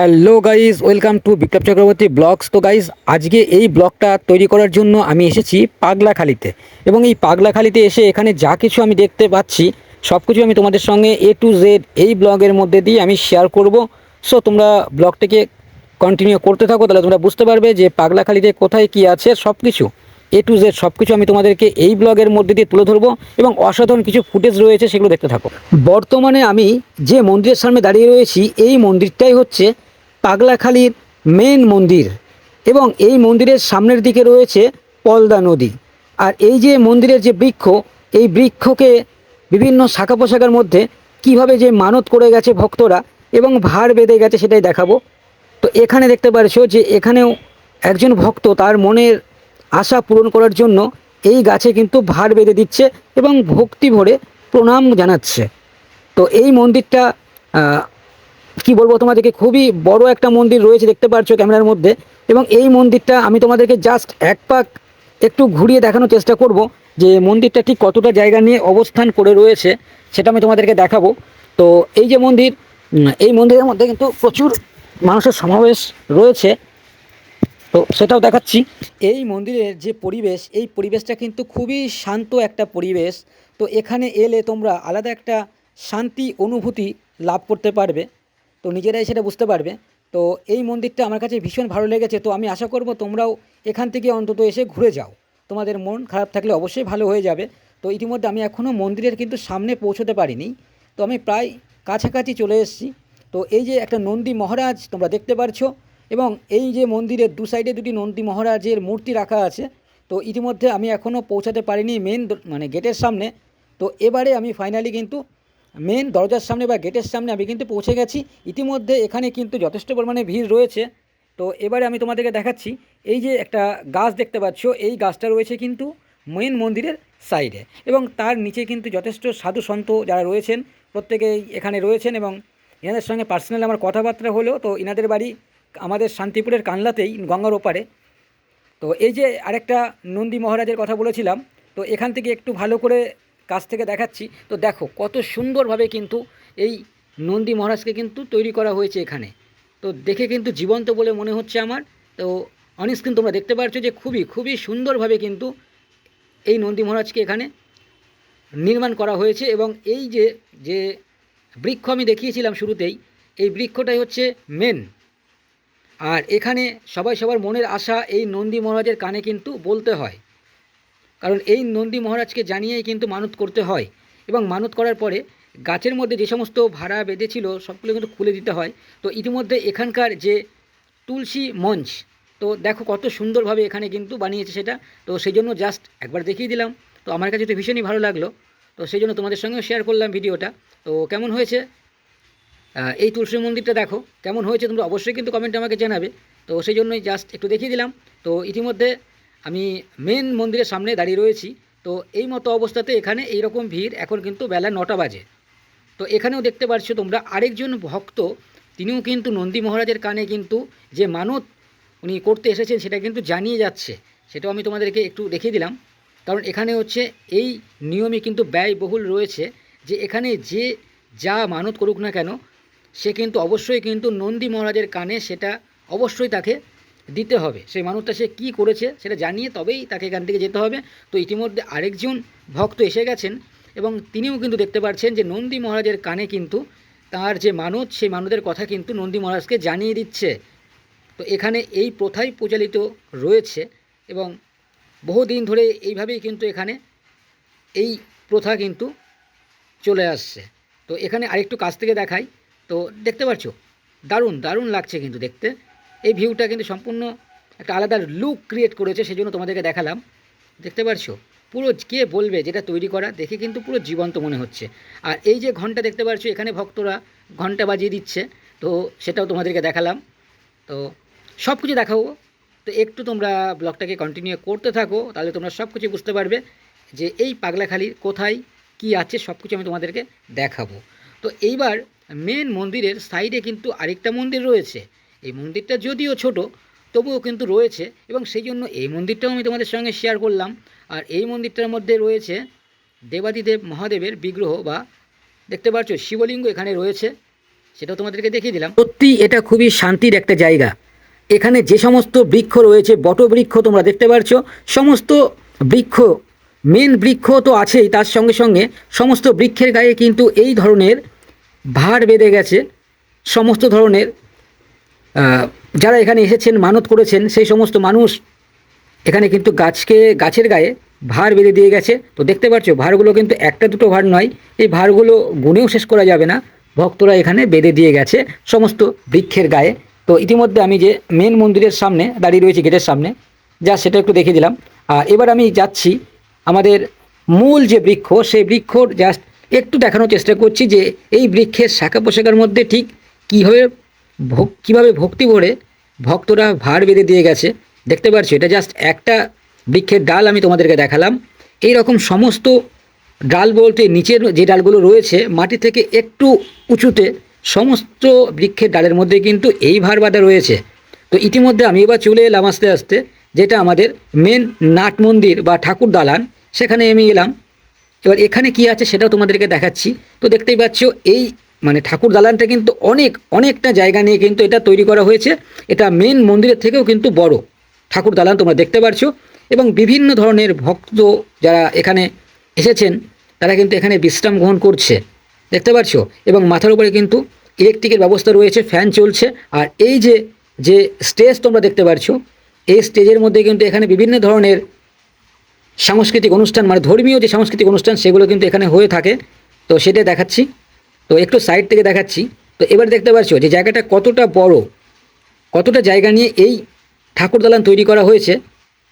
Hello guys welcome to Biplab Chakraborty blogs. তো guys আজকে এই ব্লগটা তৈরি করার জন্য আমি এসেছি পাগলাখালিতে। এবং এই পাগলাখালিতে এসে এখানে যা কিছু আমি দেখতে পাচ্ছি সব কিছু আমি তোমাদের সঙ্গে এ টু জেড এই ব্লগের মধ্যে দিয়ে আমি শেয়ার করব। সো তোমরা ব্লগটাকে কন্টিনিউ করতে থাকো, তাহলে তোমরা বুঝতে পারবে যে পাগলাখালিতে কোথায় কি আছে সব কিছু এ টু জেড সব কিছু আমি তোমাদেরকে এই ব্লগের মধ্যে দিয়ে তুলে ধরবো এবং অসাধারণ কিছু ফুটেজ রয়েছে সেগুলো দেখতে থাকো। বর্তমানে আমি যে মন্দিরের সামনে দাঁড়িয়ে রয়েছি, এই মন্দিরটাই হচ্ছে পাগলাখালির মেন মন্দির এবং এই মন্দিরের সামনের দিকে রয়েছে পলদা নদী। আর এই যে মন্দিরের যে বৃক্ষ, এই বৃক্ষকে বিভিন্ন শাখা পোশাকের মধ্যে কীভাবে যে মানত করে গেছে ভক্তরা এবং ভার বেঁধে গেছে সেটাই দেখাবো। তো এখানে দেখতে পারছ যে এখানেও একজন ভক্ত তার মনের আশা পূরণ করার জন্য এই গাছে কিন্তু ভার বেঁধে দিচ্ছে এবং ভক্তি ভরে প্রণাম জানাচ্ছে। তো এই মন্দিরটা কি বলব, তোমাদেরকে খুবই বড় একটা মন্দির রয়েছে, দেখতে পাচ্ছ ক্যামেরার মধ্যে। এবং এই মন্দিরটা আমি তোমাদেরকে জাস্ট এক পাক একটু ঘুরিয়ে দেখানোর চেষ্টা করব যে মন্দিরটা ঠিক কতটা জায়গা নিয়ে অবস্থান করে রয়েছে, সেটা আমি তোমাদেরকে দেখাবো। তো এই যে মন্দির এই মন্দিরের মধ্যে কিন্তু প্রচুর মানুষের সমাবেশ রয়েছে। তো সেটাও দেখাচ্ছি। এই মন্দিরের যে পরিবেশ, এই পরিবেশটা কিন্তু খুবই শান্ত একটা পরিবেশ। তো এখানে এলে তোমরা আলাদা একটা শান্তি, অনুভূতি লাভ করতে পারবে। তো নিজেরাই সেটা বুঝতে পারবে। তো এই মন্দিরটা আমার কাছে ভীষণ ভালো লেগেছে। তো আমি আশা করব তোমরাও এখান থেকে অন্তত এসে ঘুরে যাও। তোমাদের মন খারাপ থাকলে অবশ্যই ভালো হয়ে যাবে। তো ইতিমধ্যে আমি এখনও মন্দিরের কিন্তু সামনে পৌঁছতে পারিনি। তো আমি প্রায় কাছাকাছি চলে এসেছি। তো এই যে একটা নন্দী মহারাজ তোমরা দেখতে পারছ এবং এই যে মন্দিরের দু সাইডে দুটি নন্দী মহারাজের মূর্তি রাখা আছে। তো ইতিমধ্যে আমি এখনও পৌঁছাতে পারিনি মেন মানে গেটের সামনে। তো এবারে আমি ফাইনালি কিন্তু মেন দরজার সামনে বা গেটের সামনে আমি কিন্তু পৌঁছে গেছি। ইতিমধ্যে এখানে কিন্তু যথেষ্ট পরিমাণে ভিড় রয়েছে। তো এবারে আমি তোমাদেরকে দেখাচ্ছি, এই যে একটা গাছ দেখতে পাচ্ছ, এই গাছটা রয়েছে কিন্তু মেন মন্দিরের সাইডে এবং তার নিচে কিন্তু যথেষ্ট সাধু সন্ত যারা রয়েছেন, প্রত্যেকেই এখানে রয়েছেন এবং এনাদের সঙ্গে পার্সোনালি আমার কথাবার্তা হলো। তো এনাদের বাড়ি আমাদের শান্তিপুরের কানলাতেই, গঙ্গার ওপারে। তো এই যে আরেকটা নন্দী মহারাজের কথা বলেছিলাম, তো এখান থেকে একটু ভালো করে কাছ থেকে দেখাচ্ছি। তো দেখো, কত সুন্দরভাবে কিন্তু এই নন্দী মহারাজকে কিন্তু তৈরি করা হয়েছে এখানে। তো দেখে কিন্তু জীবন্ত বলে মনে হচ্ছে আমার। তো অনস্ক্রিন তোমরা দেখতে পাচ্ছ যে খুবই খুবই সুন্দরভাবে কিন্তু এই নন্দী মহারাজকে এখানে নির্মাণ করা হয়েছে এবং এই যে যে বৃক্ষ আমি দেখিয়েছিলাম শুরুতেই, এই বৃক্ষটাই হচ্ছে মেন। আর এখানে সবাই সবার মনের আশা এই নন্দী মহারাজের কানে কিন্তু বলতে হয়। কারণ এই নন্দী মহারাজকে জানিয়েই কিন্তু মানত করতে হয়। এবং মানত করার পরে গাছের মধ্যে যে সমস্ত ভাড়া বেঁধেছিল সবগুলো কিন্তু খুলে দিতে হয়। তো ইতিমধ্যে এখানকার যে তুলসী মঞ্চ, তো দেখো কত সুন্দরভাবে এখানে কিন্তু বানিয়েছে সেটা। তো সেই জন্য জাস্ট একবার দেখিয়ে দিলাম। তো আমার কাছে তো ভীষণই ভালো লাগল। তো সেই জন্য তোমাদের সঙ্গেও শেয়ার করলাম ভিডিওটা। তো কেমন হয়েছে? এই তুলসী মন্দিরটা দেখো, কেমন হয়েছে তোমরা অবশ্যই কিন্তু কমেন্টে আমাকে জানাবে। তো সেই জন্যই জাস্ট একটু দেখিয়ে দিলাম। তো ইতিমধ্যে আমি মেন মন্দিরের সামনে দাঁড়িয়ে রয়েছি। তো এই মতো অবস্থাতে এখানে এই রকম ভিড় এখন কিন্তু বেলা নটা বাজে। তো এখানেও দেখতে পাচ্ছ তোমরা আরেকজন ভক্ত, তিনিও কিন্তু নন্দী মহারাজের কানে কিন্তু যে মানত উনি করতে এসেছেন সেটা কিন্তু জানিয়ে যাচ্ছে। সেটাও আমি তোমাদেরকে একটু দেখিয়ে দিলাম। কারণ এখানে হচ্ছে এই নিয়মে কিন্তু ব্যয়বহুল রয়েছে যে এখানে যে যা মানত করুক না কেন, সে কিন্তু অবশ্যই কিন্তু নন্দী মহারাজের কানে সেটা অবশ্যই তাকে দিতে হবে। সেই মানুষটা সে কী করেছে সেটা জানিয়ে তবেই তাকে এখান থেকে যেতে হবে। তো ইতিমধ্যে আরেকজন ভক্ত এসে গেছেন এবং তিনিও কিন্তু দেখতে পাচ্ছেন যে নন্দী মহারাজের কানে কিন্তু তার যে মানত সেই মানতের কথা কিন্তু নন্দী মহারাজকে জানিয়ে দিচ্ছে। তো এখানে এই প্রথাই প্রচলিত রয়েছে এবং বহুদিন ধরে এইভাবেই কিন্তু এখানে এই প্রথা কিন্তু চলে আসছে। তো এখানে আরেকটু কাছ থেকে দেখাই। তো দেখতে পাচ্ছ দারুণ দারুণ লাগছে কিন্তু দেখতে। এই ভিউটা কিন্তু সম্পূর্ণ একটা আলাদা লুক ক্রিয়েট করেছে সেই জন্য তোমাদেরকে দেখালাম। দেখতে পারছ? পুরো কে বলবে যেটা তৈরি করা, দেখে কিন্তু পুরো জীবন্ত মনে হচ্ছে। আর এই যে ঘণ্টা দেখতে পাচ্ছ এখানে ভক্তরা ঘণ্টা বাজিয়ে দিচ্ছে। তো সেটাও তোমাদেরকে দেখালাম। তো সব কিছু দেখাবো তো একটু তোমরা ব্লগটাকে কন্টিনিউ করতে থাকো, তাহলে তোমরা সব কিছু বুঝতে পারবে যে এই পাগলাখালির কোথায়, কি আছে সব কিছু আমি তোমাদেরকে দেখাবো। তো এইবার মেন মন্দিরের সাইডে কিন্তু আরেকটা মন্দির রয়েছে। এই মন্দিরটা যদিও ছোট, তবুও কিন্তু রয়েছে এবং সেই জন্য এই মন্দিরটাও আমি তোমাদের সঙ্গে শেয়ার করলাম। আর এই মন্দিরটার মধ্যে রয়েছে দেবাদিদেব মহাদেবের বিগ্রহ বা দেখতে পাচ্ছ শিবলিঙ্গ এখানে রয়েছে, সেটাও তোমাদেরকে দেখিয়ে দিলাম। সত্যি এটা খুবই শান্তির একটা জায়গা। এখানে যে সমস্ত বৃক্ষ রয়েছে, বটবৃক্ষ তোমরা দেখতে পাচ্ছ সমস্ত বৃক্ষ মেন বৃক্ষ তো আছেই, তার সঙ্গে সঙ্গে সমস্ত বৃক্ষের গায়ে কিন্তু এই ধরনের ভার বেঁধে গেছে, সমস্ত ধরনের যারা এখানে এসেছেন, মানত করেছেন, সেই সমস্ত মানুষ এখানে কিন্তু গাছকে, গাছের গায়ে ভার বেঁধে দিয়ে গেছে। তো দেখতে পাচ্ছ, ভারগুলো কিন্তু একটা দুটো ভার নয়, এই ভারগুলো গুনেও শেষ করা যাবে না। ভক্তরা এখানে বেঁধে দিয়ে গেছে সমস্ত বৃক্ষের গায়ে। তো ইতিমধ্যে আমি যে মেন মন্দিরের সামনে দাঁড়িয়ে রয়েছি, গেটের সামনে, যা সেটা একটু দেখিয়ে দিলাম। আর এবার আমি যাচ্ছি আমাদের মূল যে বৃক্ষ, সেই বৃক্ষর জাস্ট একটু দেখানোর চেষ্টা করছি যে এই বৃক্ষের শাখা পোশাকের মধ্যে ঠিক কীভাবে ভোগ, কীভাবে ভক্তি ভরে ভক্তরা ভার বেঁধে দিয়ে গেছে, দেখতে পাচ্ছ এটা জাস্ট একটা বৃক্ষের ডাল আমি তোমাদেরকে দেখালাম। এই রকম সমস্ত ডাল বলতে নিচের যে ডালগুলো রয়েছে, মাটি থেকে একটু উঁচুতে সমস্ত বৃক্ষের ডালের মধ্যে কিন্তু এই ভার বাঁধা রয়েছে। তো ইতিমধ্যে আমি এবার চলে এলাম আস্তে আস্তে, যেটা আমাদের মেন নাট মন্দির বা ঠাকুর দালান, সেখানে আমি এলাম। এবার এখানে কি আছে সেটাও তোমাদেরকে দেখাচ্ছি। তো দেখতেই পাচ্ছ, এই মানে ঠাকুর দালানটা কিন্তু অনেক, অনেকটা জায়গা নিয়ে কিন্তু এটা তৈরি করা হয়েছে। এটা মেন মন্দিরের থেকেও কিন্তু বড়। ঠাকুর দালান তোমরা দেখতে পাচ্ছ এবং বিভিন্ন ধরনের ভক্ত যারা এখানে এসেছেন, তারা কিন্তু এখানে বিশ্রাম গ্রহণ করছে। দেখতে পাচ্ছ এবং মাথার উপরে কিন্তু ইলেকট্রিকের ব্যবস্থা রয়েছে ফ্যান চলছে। আর এই যে যে স্টেজ তোমরা দেখতে পাচ্ছ এই স্টেজের মধ্যে কিন্তু এখানে বিভিন্ন ধরনের সাংস্কৃতিক অনুষ্ঠান মানে ধর্মীয় যে সাংস্কৃতিক অনুষ্ঠান, সেগুলো কিন্তু এখানে হয়ে থাকে। তো সেটা দেখাচ্ছি। তো একটু সাইড থেকে দেখাচ্ছি। তো এবার দেখতে পাচ্ছ যে জায়গাটা কতটা বড়, কতটা জায়গা নিয়ে এই ঠাকুর দালান তৈরি করা হয়েছে,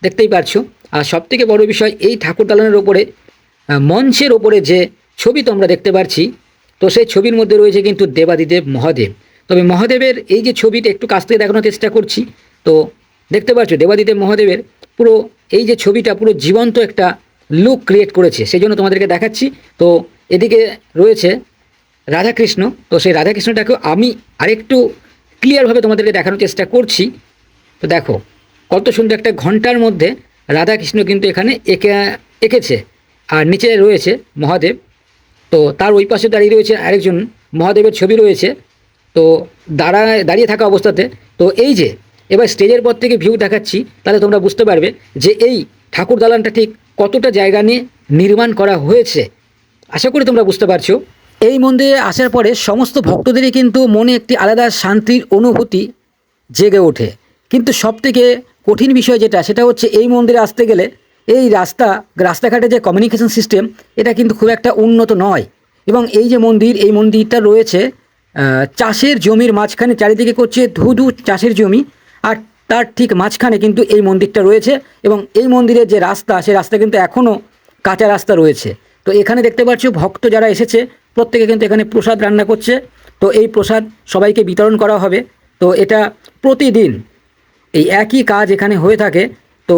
দেখতেই পারছ। আর সবথেকে বড় বিষয়, এই ঠাকুর দালানের ওপরে মঞ্চের ওপরে যে ছবি তোমরা দেখতে পাচ্ছি তো সেই ছবির মধ্যে রয়েছে কিন্তু দেবাদিদেব মহাদেব। তবে মহাদেবের এই যে ছবিটা একটু কাছ থেকে দেখানোর চেষ্টা করছি, তো দেখতে পাচ্ছ দেবাদিদেব মহাদেবের পুরো এই যে ছবিটা পুরো জীবন্ত একটা লুক ক্রিয়েট করেছে। সেই জন্য তোমাদেরকে দেখাচ্ছি। তো এদিকে রয়েছে রাধাকৃষ্ণ, তো সেই রাধাকৃষ্ণটাকেও আমি আরেকটু ক্লিয়ারভাবে তোমাদেরকে দেখানোর চেষ্টা করছি। তো দেখো, কত সুন্দর একটা ঘণ্টার মধ্যে রাধাকৃষ্ণ কিন্তু এখানে এঁকে, এঁকেছে আর নিচে রয়েছে মহাদেব। তো তার ওই পাশে দাঁড়িয়ে রয়েছে আরেকজন মহাদেবের ছবি রয়েছে। তো দাঁড়ায় দাঁড়িয়ে থাকা অবস্থাতে, তো এই যে, এবার স্টেজের পর থেকে ভিউ দেখাচ্ছি, তাহলে তোমরা বুঝতে পারবে যে এই ঠাকুর দালানটা ঠিক কতটা জায়গা নিয়ে নির্মাণ করা হয়েছে। আশা করি তোমরা বুঝতে পারছ। এই মন্দিরে আসার পরে সমস্ত ভক্তদেরই কিন্তু মনে একটি আলাদা শান্তির অনুভূতি জেগে ওঠে। কিন্তু সবথেকে কঠিন বিষয় যেটা, সেটা হচ্ছে এই মন্দিরে আসতে গেলে এই রাস্তা, রাস্তাঘাটে যে কমিউনিকেশন সিস্টেম এটা কিন্তু খুব একটা উন্নত নয়। এবং এই যে মন্দির, এই মন্দিরটা রয়েছে চাষের জমির মাঝখানে, চারিদিকে করছে ধুধু চাষের জমি, আর তার ঠিক মাঝখানে কিন্তু এই মন্দিরটা রয়েছে এবং এই মন্দিরের যে রাস্তা সেই রাস্তা কিন্তু এখনও কাঁচা রাস্তা রয়েছে। তো এখানে দেখতে পাচ্ছ ভক্ত যারা এসেছে প্রত্যেকে কিন্তু এখানে প্রসাদ রান্না করছে। তো এই প্রসাদ সবাইকে বিতরণ করা হবে। তো এটা প্রতিদিন এই একই কাজ এখানে হয়ে থাকে। তো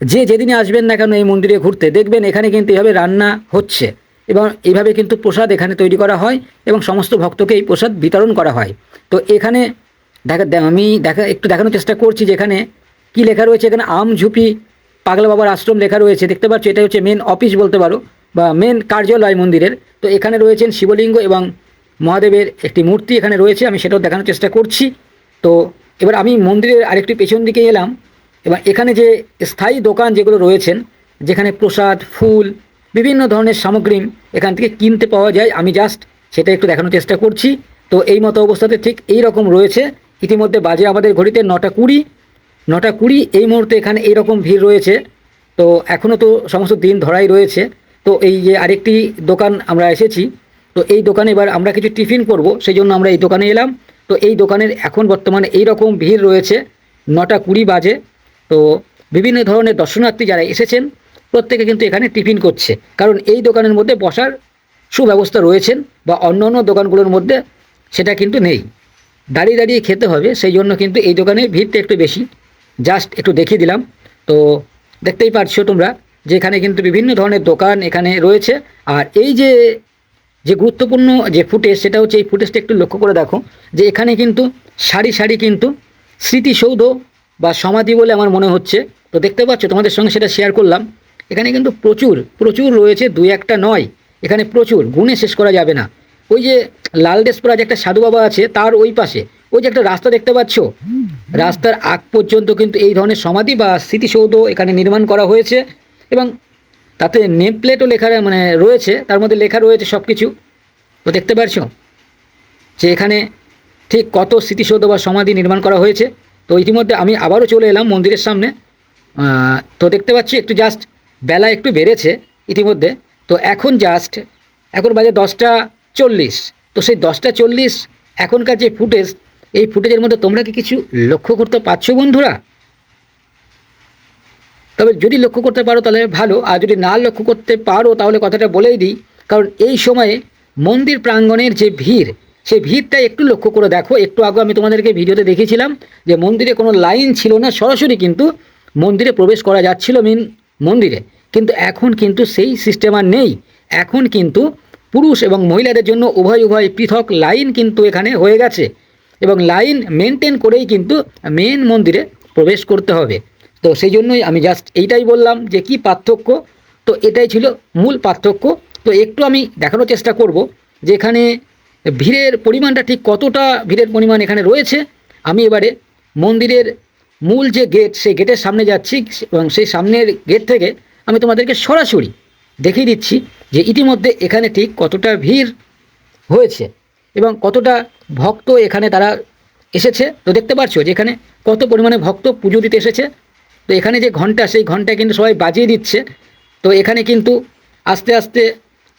যে যেদিনই আসবেন না কেন এই মন্দিরে ঘুরতে, দেখবেন এখানে কিন্তু এভাবে রান্না হচ্ছে এবং এইভাবে কিন্তু প্রসাদ এখানে তৈরি করা হয় এবং সমস্ত ভক্তকে এই প্রসাদ বিতরণ করা হয়। তো এখানে দেখা আমি দেখা, একটু দেখানোর চেষ্টা করছি যে এখানে কী লেখা রয়েছে। এখানে আম ঝুপি, পাগলা বাবার আশ্রম লেখা রয়েছে। দেখতে পাচ্ছ এটা হচ্ছে মেন অফিস বলতে পারো। বা মেন কার্যালয় মন্দিরের। তো এখানে রয়েছেন শিবলিঙ্গ এবং মহাদেবের একটি মূর্তি এখানে রয়েছে, আমি সেটাও দেখানোর চেষ্টা করছি। তো এবার আমি মন্দিরের আরেকটি পেছন দিকে এলাম। এবার এখানে যে স্থায়ী দোকান যেগুলো রয়েছেন, যেখানে প্রসাদ, ফুল, বিভিন্ন ধরনের সামগ্রী এখান থেকে কিনতে পাওয়া যায়, আমি জাস্ট সেটা একটু দেখানোর চেষ্টা করছি। তো এই মতো অবস্থাতে ঠিক এই রকম রয়েছে। ইতিমধ্যে বাজে আমাদের ঘড়িতে নটা কুড়ি। নটা কুড়ি এই মুহূর্তে এখানে এইরকম ভিড় রয়েছে। তো এখনও তো সমস্ত দিন ধরাই রয়েছে। তো এই যে আরেকটি দোকান আমরা এসেছি, তো এই দোকানে এবার আমরা কিছু টিফিন করব সেই জন্য আমরা এই দোকানে এলাম। তো এই দোকানের এখন বর্তমানে এই রকম ভিড় রয়েছে, নটা কুড়ি বাজে। তো বিভিন্ন ধরনের দর্শনার্থী যারা এসেছেন, প্রত্যেকে কিন্তু এখানে টিফিন করছে। কারণ এই দোকানের মধ্যে বসার সুব্যবস্থা রয়েছেন, বা অন্য অন্য দোকানগুলোর মধ্যে সেটা কিন্তু নেই। দাঁড়িয়ে দাঁড়িয়ে খেতে হবে সেই জন্য কিন্তু এই দোকানে ভিড়টা একটু বেশি। জাস্ট একটু দেখিয়ে দিলাম। তো দেখতেই পারছ তোমরা যে এখানে কিন্তু বিভিন্ন ধরনের দোকান এখানে রয়েছে। আর এই যে যে গুরুত্বপূর্ণ যে ফুটেজ, সেটা হচ্ছে এই ফুটেজটা একটু লক্ষ্য করে দেখো, যে এখানে কিন্তু সারি সারি কিন্তু স্মৃতিসৌধ বা সমাধি বলে আমার মনে হচ্ছে। তো দেখতে পাচ্ছ, তোমাদের সঙ্গে সেটা শেয়ার করলাম। এখানে কিন্তু প্রচুর প্রচুর রয়েছে, দুই একটা নয়। এখানে প্রচুর, গুণে শেষ করা যাবে না। ওই যে লাল ডেসপরা যে একটা সাধু বাবা আছে, তার ওই পাশে, ওই যে একটা রাস্তা দেখতে পাচ্ছ? রাস্তার আগ পর্যন্ত কিন্তু এই ধরনের সমাধি বা স্মৃতিসৌধ এখানে নির্মাণ করা হয়েছে। এবং তাতে নেম প্লেটও লেখা মানে রয়েছে, তার মধ্যে লেখা রয়েছে সব কিছু তো দেখতে পারছ যে এখানে ঠিক কত স্মৃতিসৌধ বা সমাধি নির্মাণ করা হয়েছে। তো ইতিমধ্যে আমি আবারও চলে এলাম মন্দিরের সামনে। তো দেখতে পাচ্ছি একটু জাস্ট বেলা একটু বেড়েছে ইতিমধ্যে। তো এখন জাস্ট এখন বাজে দশটা চল্লিশ। তো সেই দশটা চল্লিশ এখনকার যে ফুটেজ, এই ফুটেজের মধ্যে তোমরা কি কিছু লক্ষ্য করতে পারছ বন্ধুরা? তবে যদি লক্ষ্য করতে পারো তাহলে ভালো, আর যদি না লক্ষ্য করতে পারো তাহলে কথাটা বলেই দিই, কারণ এই সময়ে মন্দির প্রাঙ্গণের যে ভিড়, সেই ভিড়টা একটু লক্ষ্য করে দেখো। একটু আগে আমি তোমাদেরকে ভিডিওতে দেখেছিলাম যে মন্দিরে কোনো লাইন ছিল না, সরাসরি কিন্তু মন্দিরে প্রবেশ করা যাচ্ছিল মেন মন্দিরে। কিন্তু এখন কিন্তু সেই সিস্টেম আর নেই। এখন কিন্তু পুরুষ এবং মহিলাদের জন্য উভয় উভয় পৃথক লাইন কিন্তু এখানে হয়ে গেছে। এবং লাইন মেনটেন করেই কিন্তু মেন মন্দিরে প্রবেশ করতে হবে। তো সেই জন্যই আমি জাস্ট এইটাই বললাম যে কি পার্থক্য? তো এটাই ছিল মূল পার্থক্য। তো একটু আমি দেখানোর চেষ্টা করব যে এখানে ভিড়ের পরিমাণটা ঠিক কতটা ভিড়ের পরিমাণ এখানে রয়েছে। আমি এবারে মন্দিরের মূল যে গেট সেই গেটের সামনে যাচ্ছি এবং সেই সামনের গেট থেকে আমি তোমাদেরকে সরাসরি দেখিয়ে দিচ্ছি যে ইতিমধ্যে এখানে ঠিক কতটা ভিড় হয়েছে এবং কতটা ভক্ত এখানে তারা এসেছে। তো দেখতে পাচ্ছ যে এখানে কত পরিমাণে ভক্ত পুজো দিতে এসেছে। তো এখানে যে ঘণ্টা, সেই ঘণ্টা কিন্তু সবাই বাজিয়ে দিচ্ছে। তো এখানে কিন্তু আস্তে আস্তে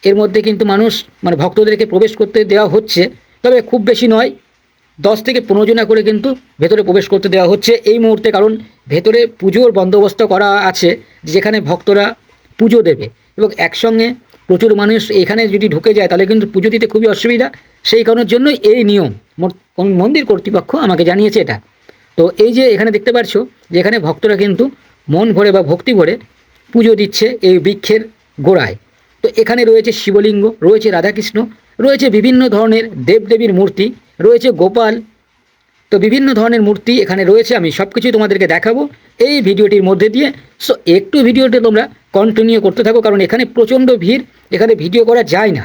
এর মধ্যে কিন্তু মানুষ মানে ভক্তদেরকে প্রবেশ করতে দেওয়া হচ্ছে। তবে খুব বেশি নয়, দশ থেকে পনেরো জনা করে কিন্তু ভেতরে প্রবেশ করতে দেওয়া হচ্ছে। এই মুহূর্তে কারণ ভেতরে পুজোর বন্দোবস্ত করা আছে, যেখানে ভক্তরা পুজো দেবে। এবং একসঙ্গে প্রচুর মানুষ এখানে যদি ঢুকে যায়, তাহলে কিন্তু পুজো দিতে খুবই অসুবিধা। সেই কারণের জন্যই এই নিয়ম। মন্দির কর্তৃপক্ষ আমাকে জানিয়েছে এটা। তো এই যে এখানে দেখতে পাচ্ছ যে এখানে ভক্তরা কিন্তু মন ভরে বা ভক্তি ভরে পুজো দিচ্ছে এই বৃক্ষের গোড়ায়। তো এখানে রয়েছে শিবলিঙ্গ, রয়েছে রাধাকৃষ্ণ, রয়েছে বিভিন্ন ধরনের দেবদেবীর মূর্তি, রয়েছে গোপাল। তো বিভিন্ন ধরনের মূর্তি এখানে রয়েছে, আমি সব কিছুই তোমাদেরকে দেখাবো এই ভিডিওটির মধ্যে দিয়ে। সো একটু ভিডিওটা তোমরা কন্টিনিউ করতে থাকো, কারণ এখানে প্রচণ্ড ভিড়, এখানে ভিডিও করা যায় না।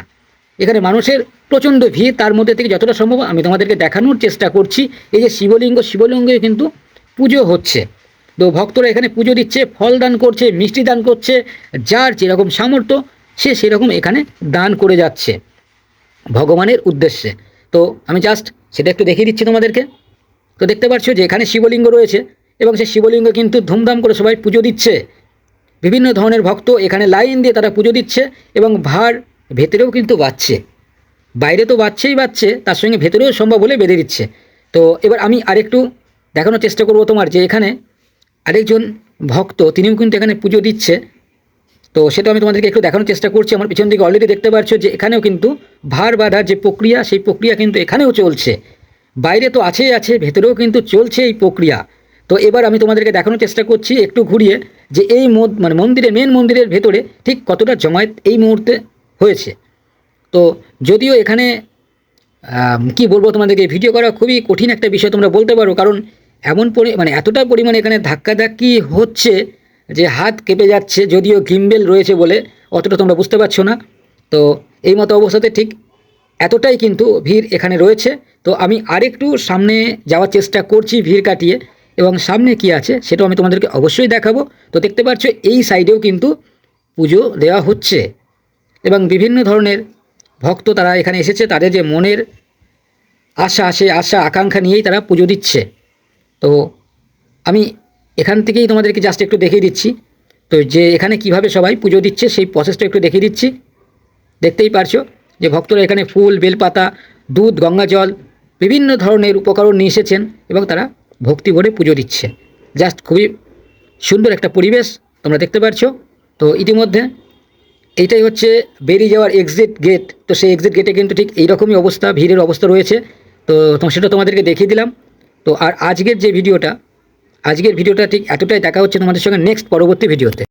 এখানে মানুষের প্রচণ্ড ভিড়, তার মধ্যে থেকে যতটা সম্ভব আমি তোমাদেরকে দেখানোর চেষ্টা করছি। এই যে শিবলিঙ্গ, শিবলিঙ্গে কিন্তু পুজো হচ্ছে। তো ভক্তরা এখানে পুজো দিচ্ছে, ফল দান করছে, মিষ্টি দান করছে, যার যেরকম সামর্থ্য, সে সেরকম এখানে দান করে যাচ্ছে ভগবানের উদ্দেশ্যে। তো আমি জাস্ট সেটা একটু দেখিয়ে দিচ্ছি তোমাদেরকে। তো দেখতে পাচ্ছ যে এখানে শিবলিঙ্গ রয়েছে এবং সেই শিবলিঙ্গ কিন্তু ধুমধাম করে সবাই পুজো দিচ্ছে। বিভিন্ন ধরনের ভক্ত এখানে লাইন দিয়ে তারা পুজো দিচ্ছে এবং ভার ভেতরেও কিন্তু বাজছে বাইরে তো বাচ্ছেই বাচ্চে তার সঙ্গে ভেতরেও সম্ভব হলে বেঁধে দিচ্ছে। তো এবার আমি আরেকটু দেখানোর চেষ্টা করব তোমার যে এখানে আরেকজন ভক্ত, তিনিও কিন্তু এখানে পুজো দিচ্ছে। তো সেটা আমি তোমাদেরকে একটু দেখানোর চেষ্টা করছি। আমার পিছন দিকে অলরেডি দেখতে পাচ্ছ যে এখানেও কিন্তু ভার বাঁধার যে প্রক্রিয়া, সেই প্রক্রিয়া কিন্তু এখানেও চলছে। বাইরে তো আছেই আছে, ভেতরেও কিন্তু চলছে এই প্রক্রিয়া। তো এবার আমি তোমাদেরকে দেখানোর চেষ্টা করছি একটু ঘুরিয়ে যে এই মানে মন্দিরের মেন মন্দিরের ভেতরে ঠিক কতটা জমায়েত এই মুহূর্তে হয়েছে। তো যদিও এখানে কি বলব তোমাদেরকে ভিডিও করা খুবই কঠিন একটা বিষয় তোমরা বলতে পারো, কারণ এমন পরি মানে এতটা পরিমাণে এখানে ধাক্কাধাক্কি হচ্ছে যে হাত কেঁপে যাচ্ছে, যদিও গিম্বেল রয়েছে বলে অতটা তোমরা বুঝতে পারছ না। তো এই মতো অবস্থাতে ঠিক এতটাই কিন্তু ভিড় এখানে রয়েছে। তো আমি আরেকটু সামনে যাওয়ার চেষ্টা করছি ভিড় কাটিয়ে, এবং সামনে কি আছে সেটাও আমি তোমাদেরকে অবশ্যই দেখাবো। তো দেখতে পাচ্ছ, এই সাইডেও কিন্তু পুজো দেওয়া হচ্ছে। এবং বিভিন্ন ধরনের ভক্ত তারা এখানে এসেছে, তাদের যে মনের আশা, সেই আশা, আকাঙ্ক্ষা নিয়েই তারা পুজো দিচ্ছে। তো আমি এখান থেকেই তোমাদেরকে জাস্ট একটু দেখিয়ে দিচ্ছি। তো যে এখানে কীভাবে সবাই পুজো দিচ্ছে, সেই প্রসেসটা একটু দেখিয়ে দিচ্ছি। দেখতেই পারছ যে ভক্তরা এখানে ফুল, বেলপাতা, দুধ, গঙ্গা জল, বিভিন্ন ধরনের উপকরণ নিয়ে এসেছেন এবং তারা ভক্তি ভরে পুজো দিচ্ছে। জাস্ট খুবই সুন্দর একটা পরিবেশ তোমরা দেখতে পারছ। তো ইতিমধ্যে এইটাই হচ্ছে বেরিয়ে যাওয়ার এক্সিট গেট তো সেই এক্সিট গেটে কিন্তু ঠিক এইরকমই অবস্থা, ভিড়ের অবস্থা রয়েছে। তো তো সেটা তোমাদেরকে দেখিয়ে দিলাম। তো আর আজকের যে ভিডিওটা, আজকের ভিডিওটা ঠিক এতটাই দেখা হচ্ছে তোমাদের সঙ্গে নেক্সট পরবর্তী ভিডিওতে।